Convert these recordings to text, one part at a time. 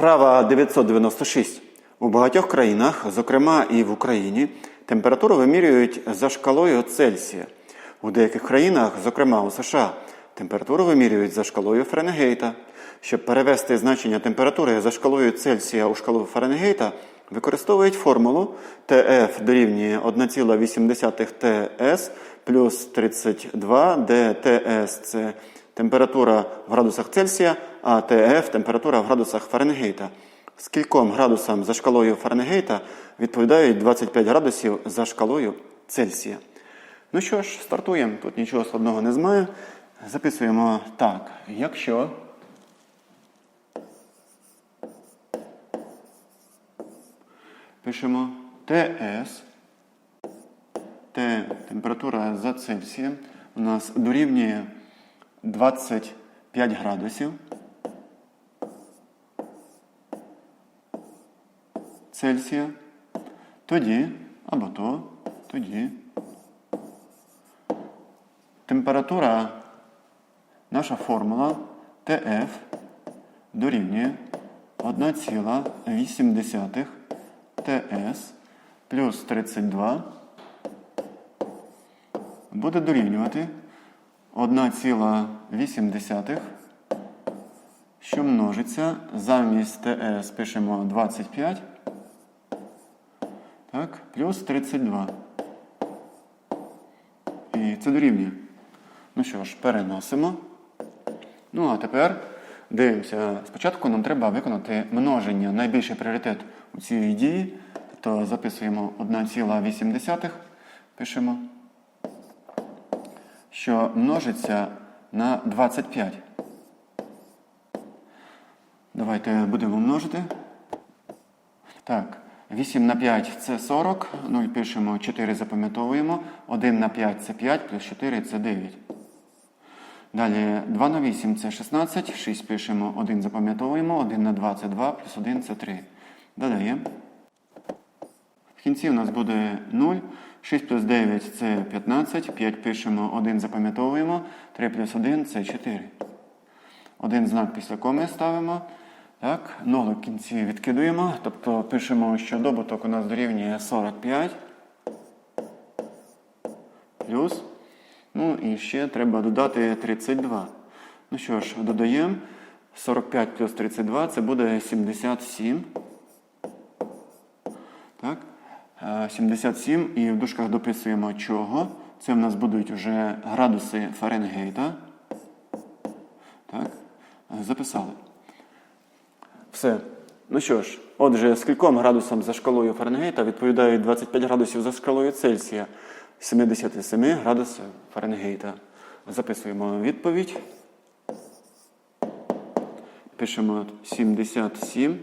Вправа 996. У багатьох країнах, зокрема і в Україні, температуру вимірюють за шкалою Цельсія. У деяких країнах, зокрема у США, температуру вимірюють за шкалою Фаренгейта. Щоб перевести значення температури за шкалою Цельсія у шкалу Фаренгейта, використовують формулу ТФ дорівнює 1,8 ТС плюс 32, де ТС – це температура в градусах Цельсія, а ТФ – температура в градусах Фаренгейта. Скільком градусам за шкалою Фаренгейта відповідають 25 градусів за шкалою Цельсія. Ну що ж, стартуємо. Тут нічого складного не знаю. Записуємо так. Якщо пишемо ТС, Т температура за Цельсієм у нас дорівнює 25 градусів. Цельсія. Тоді, або то, тоді. Температура, наша формула ТФ дорівнює 1,8 ТС плюс 32 буде дорівнювати 1,8, що множиться замість ТС пишемо 25, так, плюс 32. І це дорівнює. Ну що ж, переносимо. Ну, а тепер дивимося. Спочатку нам треба виконати множення. Найбільший пріоритет у цій дії. Тобто записуємо 1,8, пишемо, що множиться на 25. Давайте будемо множити. Так, 8 на 5 це 40. 0 пишемо, 4 запам'ятовуємо. 1 на 5 це 5, плюс 4 це 9. Далі 2 на 8 це 16. 6 пишемо, 1 запам'ятовуємо. 1 на 2 це 2, плюс 1 це 3. Додаємо. В кінці у нас буде 0. 6 плюс 9 це 15. 5 пишемо, 1 запам'ятовуємо. 3 плюс 1 це 4. Один знак після коми ставимо. Так, нолик в кінці відкидуємо. Тобто пишемо, що добуток у нас дорівнює 45. Плюс. Ну і ще треба додати 32. Ну що ж, додаємо. 45 плюс 32 це буде 77. Так. Е, 77 і в дужках дописуємо чого. Це в нас будуть вже градуси Фаренгейта. Так. Е, Записали. Все. Ну що ж, отже, скільком градусам за шкалою Фаренгейта відповідають 25 градусів за шкалою Цельсія 77 градусів Фаренгейта. Записуємо відповідь. Пишемо 77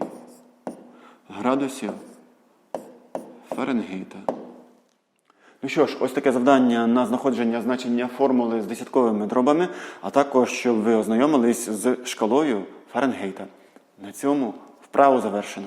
градусів Фаренгейта. Ну що ж, ось таке завдання на знаходження значення формули з десятковими дробами, а також щоб ви ознайомились з шкалою Фаренгейта. На цьому вправу завершено.